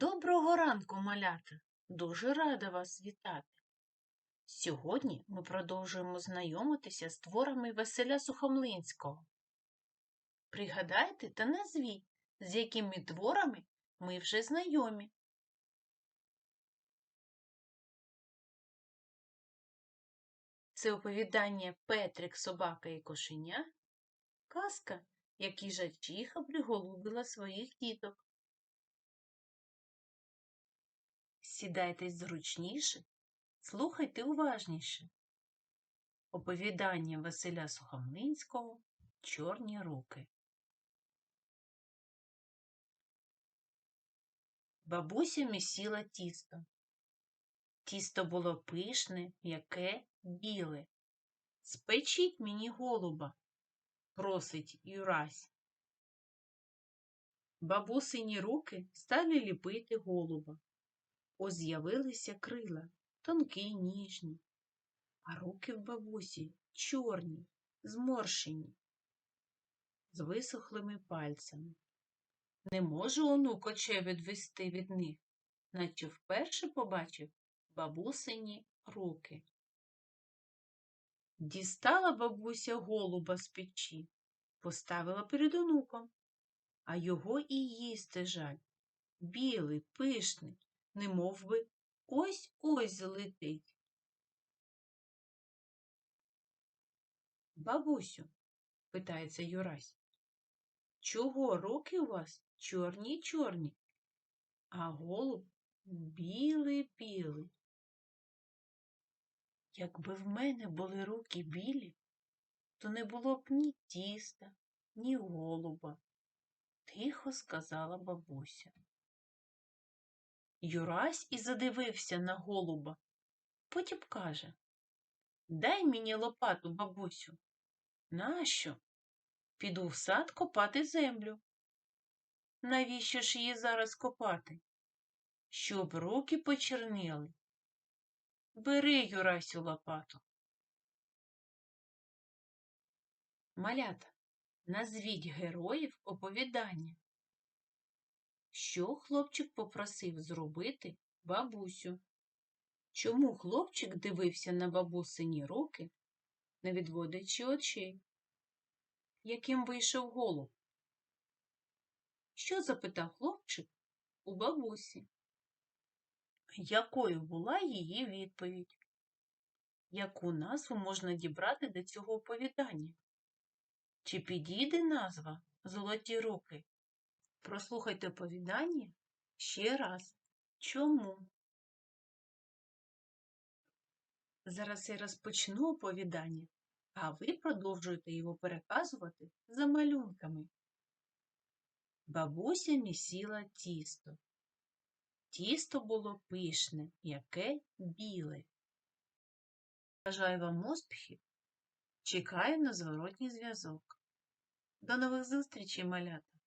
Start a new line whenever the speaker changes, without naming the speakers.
Доброго ранку, малята! Дуже рада вас вітати. Сьогодні ми продовжуємо знайомитися з творами Василя Сухомлинського. Пригадайте та назвіть, з якими творами ми вже знайомі. Це оповідання Петрик, собака і кошеня, казка, як їжачиха приголубила своїх діток. Сідайтесь зручніше, слухайте уважніше. Оповідання Василя Сухомлинського Чорні руки. Бабуся місіла тісто. Тісто було пишне, м'яке, біле. Спечіть мені голуба, просить Юрась. Бабусині руки стали ліпити голуба. Ось з'явилися крила, тонкі й ніжні, а руки в бабусі чорні, зморшені, з висохлими пальцями. Не може онук очей відвести від них, наче вперше побачив бабусині руки. Дістала бабуся голуба з печі, поставила перед онуком, а його і їсти жаль. Білий, пишний, не мов би ось ось злетить. Бабусю, питається Юрась, чого руки у вас чорні чорні, а голуб білий білий? Якби в мене були руки білі, то не було б ні тіста, ні голуба, тихо сказала бабуся. Юрась і задивився на голуба. Потім каже Дай мені лопату, бабусю. Нащо? Піду в сад копати землю. Навіщо ж її зараз копати? Щоб руки почернили. Бери, Юрасю, лопату. Малята, назвіть героїв оповідання. Що хлопчик попросив зробити бабусю? Чому хлопчик дивився на бабусині руки, не відводячи очей? Яким вийшов голуб? Що запитав хлопчик у бабусі? Якою була її відповідь? Яку назву можна дібрати до цього оповідання? Чи підійде назва Золоті руки? Прослухайте оповідання ще раз. Чому? Зараз я розпочну оповідання, а ви продовжуєте його переказувати за малюнками. Бабуся місіла тісто. Тісто було пишне, яке біле. Бажаю вам успіхів. Чекаю на зворотній зв'язок. До нових зустрічей, малята!